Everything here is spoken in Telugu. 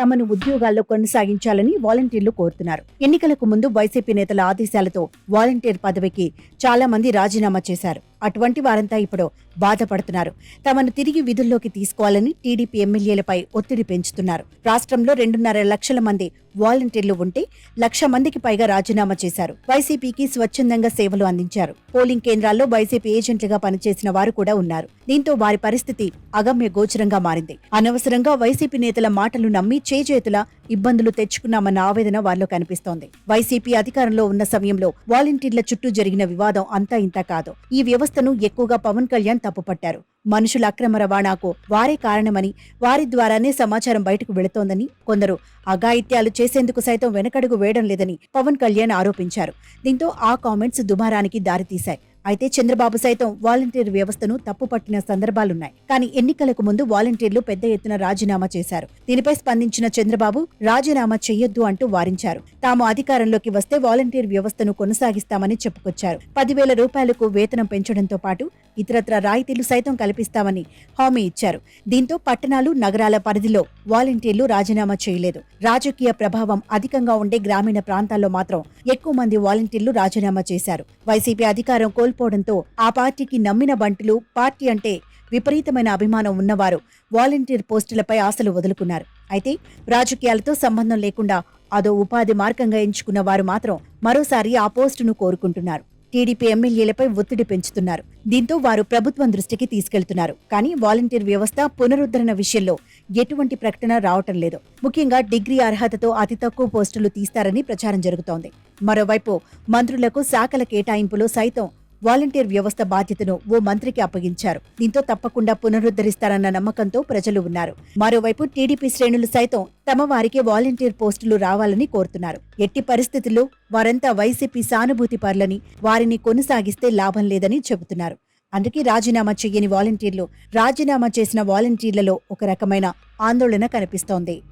తమను ఉద్యోగాల్లో కొనసాగించాలని వాలంటీర్లు కోరుతున్నారు. ఎన్నికలకు ముందు వైసీపీ నేతల ఆదేశాలతో వాలంటీర్ పదవికి చాలా మంది రాజీనామా చేశారు. అటువంటి వారంతా ఇప్పుడు బాధపడుతున్నారు. తమను తిరిగి విధుల్లోకి తీసుకోవాలని టీడీపీ ఎమ్మెల్యేలపై ఒత్తిడి పెంచుతున్నారు. రాష్ట్రంలో రెండున్నర లక్షల మంది వాలంటీర్లు ఉంటే లక్ష మందికి పైగా రాజీనామా చేశారు. వైసీపీకి స్వచ్ఛందంగా సేవలు అందించారు. పోలింగ్ కేంద్రాల్లో వైసీపీ ఏజెంట్లుగా పనిచేసిన వారు కూడా ఉన్నారు. దీంతో వారి పరిస్థితి అగమ్య గోచరంగా మారింది. అనవసరంగా వైసీపీ నేతల మాటలు నమ్మి చేజేతుల ఇబ్బందులు తెచ్చుకున్నామన్న ఆవేదన వారిలో కనిపిస్తోంది. వైసీపీ అధికారంలో ఉన్న సమయంలో వాలంటీర్ల చుట్టూ జరిగిన వివాదం అంతా ఇంత కాదు. ఈ వ్యవస్థను ఎక్కువగా పవన్ కళ్యాణ్ తప్పుపట్టారు. మనుషుల అక్రమ రవాణాకు వారే కారణమని వారి ద్వారానే సమాచారం బయటకు వెళుతోందని కొందరు అఘాయిత్యాలు చేసేందుకు సైతం వెనకడుగు వేయడం లేదని పవన్ కళ్యాణ్ ఆరోపించారు. దీంతో ఆ కామెంట్స్ దుమారానికి దారితీశాయి. అయితే చంద్రబాబు సైతం వాలంటీర్ వ్యవస్థను తప్పుపట్టిన సందర్భాలున్నాయి. కానీ ఎన్నికలకు ముందు వాలంటీర్లు పెద్ద ఎత్తున రాజీనామా చేశారు. దీనిపై స్పందించిన చంద్రబాబు రాజీనామా చెయ్యొద్దు అంటూ వారించారు. తాము అధికారంలోకి వస్తే వాలంటీర్ వ్యవస్థను కొనసాగిస్తామని చెప్పుకొచ్చారు. పదివేల రూపాయలకు వేతనం పెంచడంతో పాటు ఇతరత్ర రాయితీలు సైతం కల్పిస్తామని హామీ ఇచ్చారు. దీంతో పట్టణాలు నగరాల పరిధిలో వాలంటీర్లు రాజీనామా చేయలేదు. రాజకీయ ప్రభావం అధికంగా ఉండే గ్రామీణ ప్రాంతాల్లో మాత్రం ఎక్కువ మంది వాలంటీర్లు రాజీనామా చేశారు. వైసీపీ అధికారం కోల్పోవడంతో ఆ పార్టీకి నమ్మిన బంటులు పార్టీ అంటే విపరీతమైన అభిమానం ఉన్నవారు వాలంటీర్ పోస్టులపై ఆశలు వదులుకున్నారు. అయితే రాజకీయాలతో సంబంధం లేకుండా అదో ఉపాధి మార్గంగా ఎంచుకున్న వారు మాత్రం మరోసారి ఆ పోస్టును కోరుకుంటున్నారు. టీడీపీ ఎమ్మెల్యేలపై ఒత్తిడి పెంచుతున్నారు. దీంతో వారు ప్రభుత్వం దృష్టికి తీసుకెళ్తున్నారు. కానీ వాలంటీర్ వ్యవస్థ పునరుద్ధరణ విషయంలో ఎటువంటి ప్రకటన రావటం లేదు. ముఖ్యంగా డిగ్రీ అర్హతతో అతి తక్కువ పోస్టులు తీస్తారని ప్రచారం జరుగుతోంది. మరోవైపు మంత్రులకు శాఖల కేటాయింపులో సైతం వాలంటీర్ వ్యవస్థ బాధ్యతను ఓ మంత్రికి అప్పగించారు. దీంతో తప్పకుండా పునరుద్ధరిస్తారన్న నమ్మకంతో ప్రజలు ఉన్నారు. మరోవైపు టీడీపీ శ్రేణులు సైతం తమ వారికి వాలంటీర్ పోస్టులు రావాలని కోరుతున్నారు. ఎట్టి పరిస్థితుల్లో వారంతా వైసీపీ సానుభూతి పరులని వారిని కొనసాగిస్తే లాభం లేదని చెబుతున్నారు. అందుకే రాజీనామా చేయని వాలంటీర్లు రాజీనామా చేసిన వాలంటీర్లలో ఒక రకమైన ఆందోళన కనిపిస్తోంది.